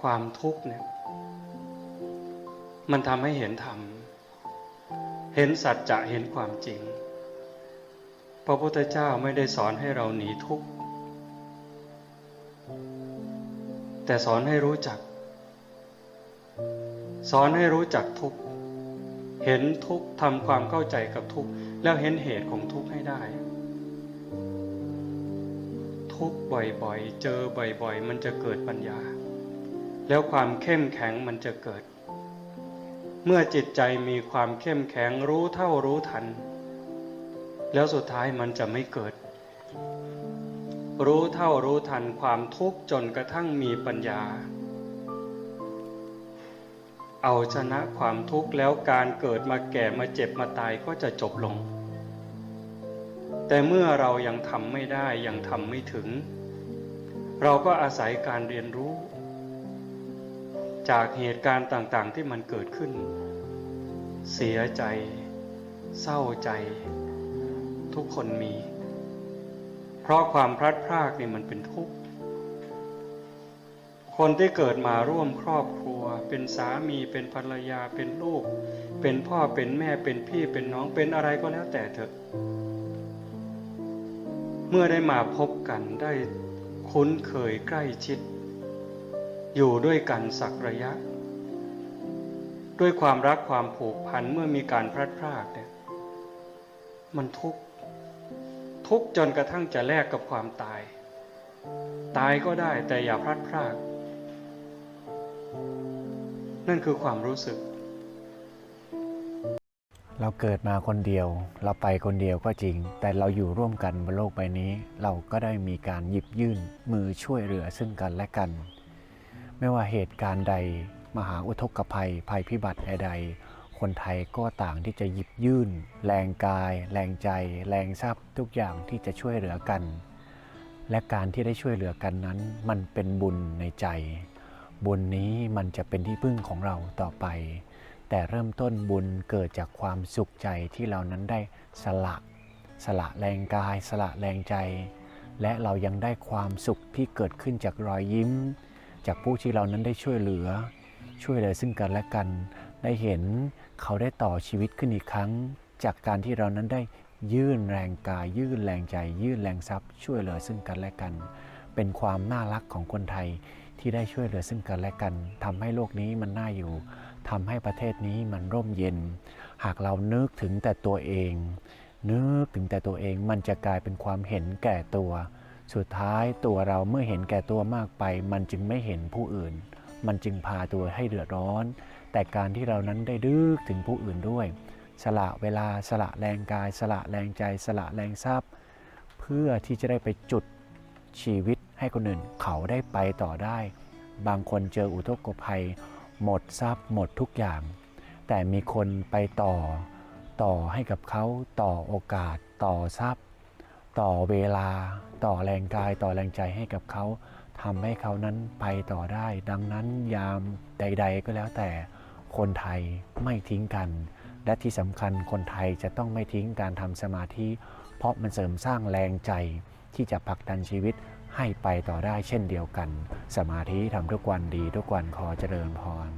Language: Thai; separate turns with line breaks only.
ความทุกข์เนี่ย มันทำให้เห็นธรรม เห็นสัจจะเห็นความจริง พระพุทธเจ้าไม่ได้สอนให้เราหนีทุกข์ แต่สอนให้รู้จัก สอนให้รู้จักทุกข์ เห็นทุกข์ทำความเข้าใจกับทุกข์ แล้วเห็นเหตุของทุกข์ให้ได้ทุกข์บ่อยๆ เจอบ่อยๆ มันจะเกิดปัญญา แล้วความเข้มแข็งมันจะเกิด เมื่อจิตใจมีความเข้มแข็งรู้เท่ารู้ทัน แล้วสุดท้ายมันจะไม่เกิด รู้เท่ารู้ทันความทุกข์จนกระทั่งมีปัญญา เอาชนะความทุกข์แล้วการเกิดมาแก่มาเจ็บมาตายก็จะจบลง แต่เมื่อเรายังทำไม่ได้ยังทำไม่ถึง เราก็อาศัยการเรียนรู้ จากเหตุการณ์ต่างๆที่มันเกิดขึ้น เสียใจ เศร้าใจ ทุกคนมี เพราะความพลัดพรากนี่มันเป็นทุกข์ คนที่เกิดมาร่วมครอบครัว เป็นสามีเป็นภรรยาเป็นลูก เป็นพ่อเป็นแม่เป็นพี่เป็นน้องเป็นอะไรก็แล้วแต่เถอะ เมื่อได้มาพบกันได้คุ้นเคยใกล้ชิด อยู่ด้วยกันสักระยะ ด้วยความรักความผูกพันเมื่อมีการพลัดพรากเนี่ยมันทุกข์ทุกข์จนกระทั่งจะแลกกับความตาย ตายก็ได้แต่อย่าพลัดพราก นั่นคือความรู้สึก
เราเกิดมาคนเดียว เราไปคนเดียวก็จริง แต่เราอยู่ร่วมกันบนโลกใบนี้ เราก็ได้มีการหยิบยื่นมือช่วยเหลือซึ่งกันและกัน ไม่ว่าเหตุการณ์ใดมหาอุทกภัยภัยพิบัติใดๆคนไทยก็ต่างที่จะหยิบยื่น แรงกาย แรงใจ แรงทรัพย์ทุกอย่างที่จะช่วยเหลือกัน และการที่ได้ช่วยเหลือกันนั้น มันเป็นบุญในใจ บุญนี้มันจะเป็นที่พึ่งของเราต่อไป แต่เริ่มต้นบุญเกิดจากความสุขใจที่เรานั้นได้สละสละแรงกาย สละแรงใจ และเรายังได้ความสุขที่เกิดขึ้นจากรอยยิ้ม จากผู้ที่เรานั้นได้ช่วยเหลือ ช่วยเหลือซึ่งกันและกัน ได้เห็นเขาได้ต่อชีวิตขึ้นอีกครั้ง จากการที่เรานั้นได้ยื่นแรงกาย ยื่นแรงใจ ยื่นแรงทรัพย์ ช่วยเหลือซึ่งกันและกัน เป็นความน่ารักของคนไทยที่ได้ช่วยเหลือซึ่งกันและกันทำให้โลกนี้มันน่าอยู่ทำให้ประเทศนี้มันร่มเย็น หากเรานึกถึงแต่ตัวเอง นึกถึงแต่ตัวเองมันจะกลายเป็นความเห็นแก่ตัว สุดท้ายตัวเราเมื่อเห็นแก่ตัวมากไป มันจึงไม่เห็นผู้อื่น มันจึงพาตัวให้เดือดร้อน แต่การที่เรานั้นได้ดึกถึงผู้อื่นด้วย สละเวลาสละแรงกาย สละแรงใจ สละแรงทรัพย์ เพื่อที่จะได้ไปจุดชีวิตให้คนอื่นเขาได้ไปต่อได้ บางคนเจออุทกภัย หมดทรัพย์หมดทุกอย่าง แต่มีคนไปต่อ ต่อให้กับเขาต่อโอกาส ต่อทรัพย์ ต่อเวลา ต่อแรงกายต่อแรงใจให้กับเขาทำให้เขานั้นไปต่อได้ ดังนั้นยามใด ๆ ก็แล้วแต่คนไทยไม่ทิ้งกัน และที่สำคัญคนไทยจะต้องไม่ทิ้งการทำสมาธิ เพราะมันเสริมสร้างแรงใจที่จะผลักดันชีวิตให้ไปต่อได้เช่นเดียวกัน สมาธิทำทุกวันดีทุกวันขอเจริญพร